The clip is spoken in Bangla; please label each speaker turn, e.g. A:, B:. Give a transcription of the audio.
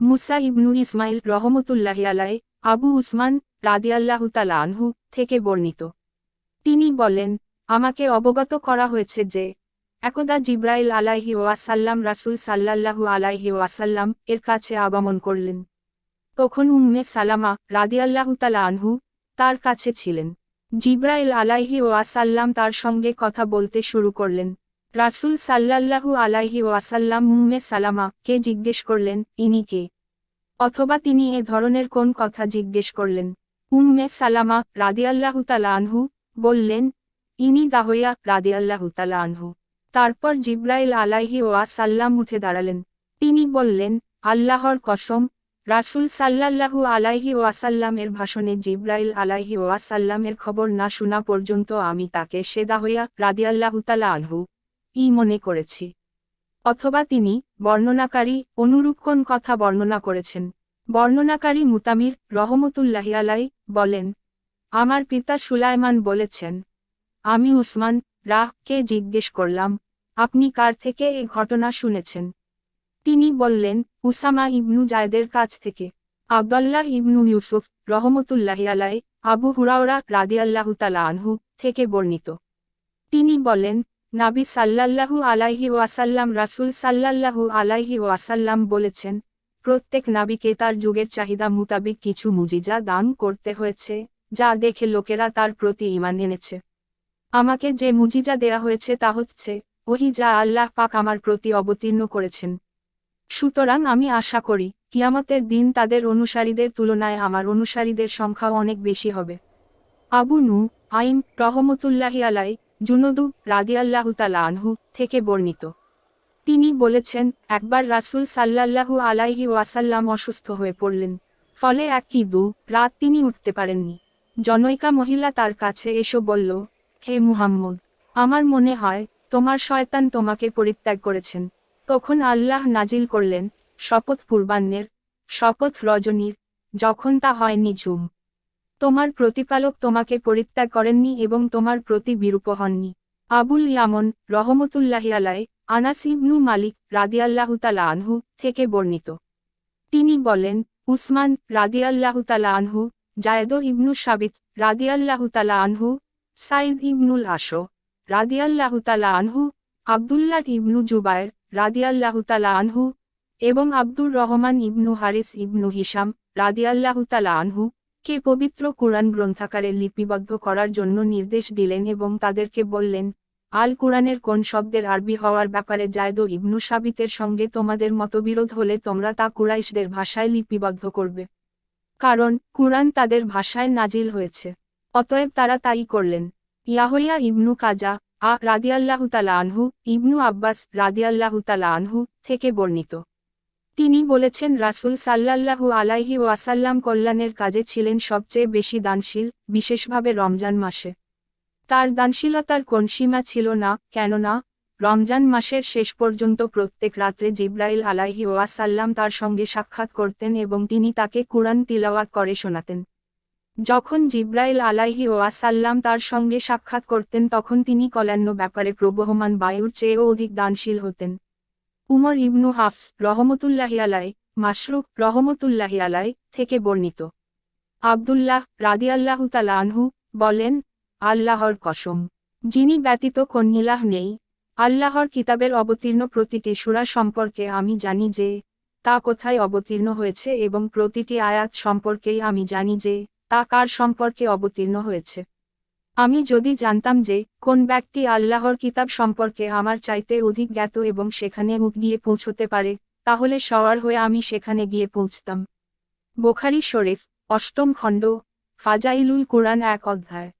A: মুসা ইবনু ইসমাইল রহমতুল্লাহি আলাই আবু উসমান রাদিয়াল্লাহু তালা আনহু থেকে বর্ণিত। তিনি বলেন, আমাকে অবগত করা হয়েছে যে, একদা জিব্রাইল আলাইহি ওয়াসাল্লাম রাসূল সাল্লাল্লাহু আলাইহি ওয়াসাল্লাম এর কাছে আগমন করলেন। তখন উম্মে সালামা রাদিয়াল্লাহু তালা আনহু তার কাছে ছিলেন। জিব্রাইল আলাইহি ওয়াসাল্লাম তার সঙ্গে কথা বলতে শুরু করলেন। রাসূল সাল্লাল্লাহু আলাইহি ওয়াসাল্লাম উম্মে সালামা কে জিজ্ঞেস করলেন, ইনি কে? অথবা তিনি এ ধরনের কোন কথা জিজ্ঞেস করলেন? উম্মে সালামা রাদিয়াল্লাহু তালা আনহু বললেন, ইনি দাহইয়া রাদিয়াল্লাহু তালা আনহু। তারপর জিব্রাইল আলাইহি ওয়াসাল্লাম উঠে দাঁড়ালেন। তিনি বললেন, আল্লাহর কসম, রাসূল সাল্লাল্লাহু আলাইহি ওয়াসাল্লামের ভাষণে জিব্রাইল আলাইহি ওয়াসাল্লামের খবর না শোনা পর্যন্ত আমি তাকে সেদা হইয়া রাদিয়াল্লাহু তালা আনহু ই মনে করেছি। অথবা তিনি বর্ণনাকারী অনুরূপ কথা বর্ণনা করেছেন। বর্ণনাকারী মুতামির রহমতুল্লাহি আলাই বলেন, আমার পিতা সুলাইমান বলেছেন, আমি উসমান রাহকে জিজ্ঞেস করলাম, আপনি কার থেকে এ ঘটনা শুনেছেন? তিনি বললেন, উসামা ইবনু জায়দের কাছ থেকে। আবদুল্লাহ ইবনু ইউসুফ রহমতুল্লাহি আলাই আবু হুরাওরা রাদিয়াল্লাহু তালা আনহু থেকে বর্ণিত। তিনি বলেন নাবি সাল্লাল্লাহু আলাইহি ওয়াসাল্লাম, রাসূল সাল্লাল্লাহু আলাইহি ওয়াসাল্লাম বলেছেন, প্রত্যেক নাবিকে তার যুগের চাহিদা মোতাবিক কিছু মুজিজা দান করতে হয়েছে, যা দেখে লোকেরা তার প্রতি ইমান এনেছে। আমাকে যে মুজিজা দেয়া হয়েছে তা হচ্ছে, ওহি যা আল্লাহ পাক আমার প্রতি অবতীর্ণ করেছেন। সুতরাং আমি আশা করি, কিয়ামতের দিন তাদের অনুসারীদের তুলনায় আমার অনুসারীদের সংখ্যা অনেক বেশি হবে। আবু নু আইন রহমতুল্লাহি আলাই জুনদু রাদিয়াল্লাহু আনহু থেকে বর্ণিত। তিনি বলেছেন, একবার রাসূল সাল্লাল্লাহু আলাইহি ওয়াসাল্লাম অসুস্থ হয়ে পড়লেন, ফলে এক কি দু রাত তিনি উঠতে পারেননি। জনৈকা মহিলা তার কাছে এসে বলল, হে মুহাম্মদ, আমার মনে হয় তোমার শয়তান তোমাকে পরিত্যাগ করেছেন। তখন আল্লাহ নাজিল করলেন, শপথ পূর্বাহ্নের, শপথ রজনীর, যখন তা হয়নি ঝুম। তোমার প্রতিপালক তোমাকে পরিত্যাগ করেননি এবং তোমার প্রতি বিরূপ হননি। আবুল ইয়ামন রহমতুল্লাহি আলাই আনাস ইবনু মালিক রাদিয়াল্লাহু তালা আনহু থেকে বর্ণিত। তিনি বলেন, উসমান রাদিয়াল্লাহু তালা আনহু, জায়দ ইবনু সাবিত রাদিয়াল্লাহু তালা আনহু সাইদ ইবনুল আশো রাদিয়াল্লাহু তালা আনহু, আবদুল্লাহ ইবনু জুবায়ের রাদিয়াল্লাহু তালা আনহু এবং আব্দুর রহমান ইবনু হারিস ইবনু হিসাম রাদিয়াল্লাহু তালা আনহু কে পবিত্র কুরআন গ্রন্থাকারে লিপিবদ্ধ করার জন্য নির্দেশ দিলেন এবং তাদেরকে বললেন, আল কুরআনের কোন শব্দের আরবি হওয়ার ব্যাপারে জায়দ ইবনু সাবিতের সঙ্গে তোমাদের মতবিরোধ হলে তোমরা তা কুরাইশদের ভাষায় লিপিবদ্ধ করবে। কারণ কুরআন তাদের ভাষায় নাজিল হয়েছে। অতএব তারা তাই করলেন। ইয়াহইয়া ইবনু কাজা আ রাদিয়াল্লাহু তালা আনহু, ইবনু আব্বাস রাদিয়াল্লাহু তালা আনহু থেকে বর্ণিত। তিনি বলেছেন, রাসূল সাল্লাল্লাহু আলাইহি ওয়াসাল্লাম কল্যাণের কাজে ছিলেন সবচেয়ে বেশি দানশীল, বিশেষভাবে রমজান মাসে। তার দানশীলতার কোন সীমা ছিল না, কেননা রমজান মাসের শেষ পর্যন্ত প্রত্যেক রাত্রে জিব্রাইল আলাইহি ওয়াসাল্লাম তার সঙ্গে সাক্ষাৎ করতেন এবং তিনি তাকে কুরআন তিলাওয়াত করে শোনাতেন। যখন জিব্রাইল আলাইহি ওয়াসাল্লাম তার সঙ্গে সাক্ষাৎ করতেন, তখন তিনি কল্যাণ ব্যাপারে প্রবহমান বায়ুর চেয়েও অধিক দানশীল হতেন। উমর ইবনু হাফস রহমতুল্লাহি আলাই মাশরুক রহমতুল্লাহি আলাই থেকে বর্ণিত। আবদুল্লাহ রাদিয়াল্লাহু তালা আনহু বলেন, আল্লাহর কসম, যিনি ব্যতীত কন্যিলাহ নেই। আল্লাহর কিতাবের অবতীর্ণ প্রতিটি সুরা সম্পর্কে আমি জানি যে, তা কোথায় অবতীর্ণ হয়েছে এবং প্রতিটি আয়াত সম্পর্কেই আমি জানি যে, তা কার সম্পর্কে অবতীর্ণ হয়েছে। আমি যদি জানতাম যে কোন ব্যক্তি আল্লাহর কিতাব সম্পর্কে আমার চাইতে অধিক জ্ঞাত এবং সেখানে উঠ গিয়ে পৌঁছতে পারে, তাহলে সওয়ার হয়ে আমি সেখানে গিয়ে পৌঁছতাম। বোখারি শরীফ, অষ্টম খণ্ড, ফাজাইলুল কোরআন এক অধ্যায়।